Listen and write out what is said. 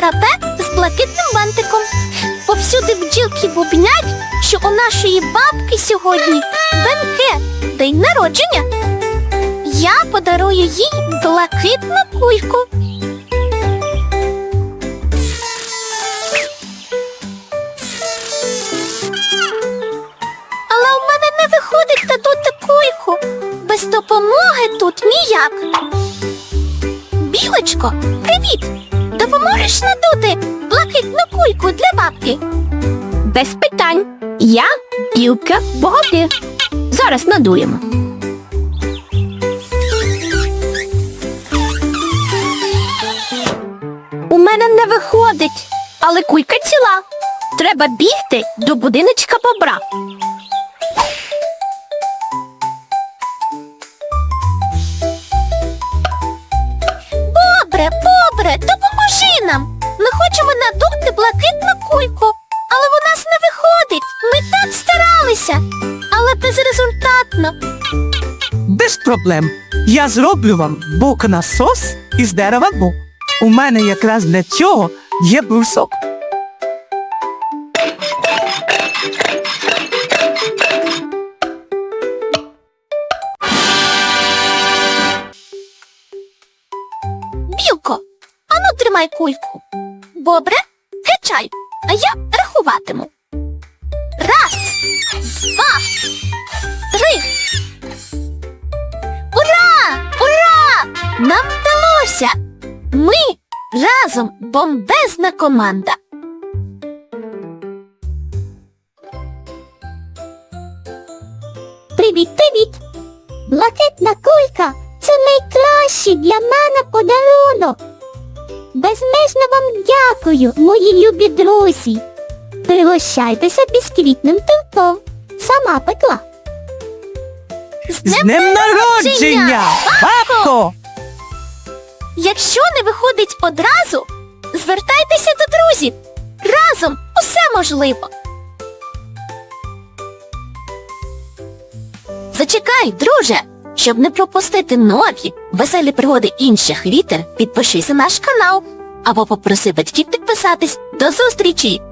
скрабе з блакитним бантиком. Повсюди бджілки бубнять, що у нашої бабки сьогодні бенкет, день народження. Я подарую їй блакитну кульку. Але у мене не виходить надути кульку. Без допомоги тут ніяк. Білочко, привіт! Допоможеш надути блакитну кульку для бабки? Без питань. Я білка богатир. Зараз надуємо. У мене не виходить, але кулька ціла. Треба бігти до будиночка бобра. Бобре, бобре, допоможи нам. Ми хочемо надути блакитну кульку, але в нас не виходить. Ми так старалися, але безрезультатно. Без проблем. Я зроблю вам бук-насос із дерева бук. У мене якраз для цього є брусок. Білко, ану тримай кульку. Бобре, качай, а я рахуватиму. Раз, два, три. Ура! Ура! Нам вдалося! Ми разом бомбезна команда. Привіт, привіт! Блакитна кулька це найкращий для мене подарунок. Безмежно вам дякую, мої любі друзі. Пригощайтеся бісквітним тортом. Сама пекла. З днем народження! Бабко! Якщо не виходить одразу, звертайтеся до друзів. Разом усе можливо. Зачекай, друже, щоб не пропустити нові веселі пригоди інших вітер, підпишися на наш канал або попроси батьків підписатись. До зустрічі!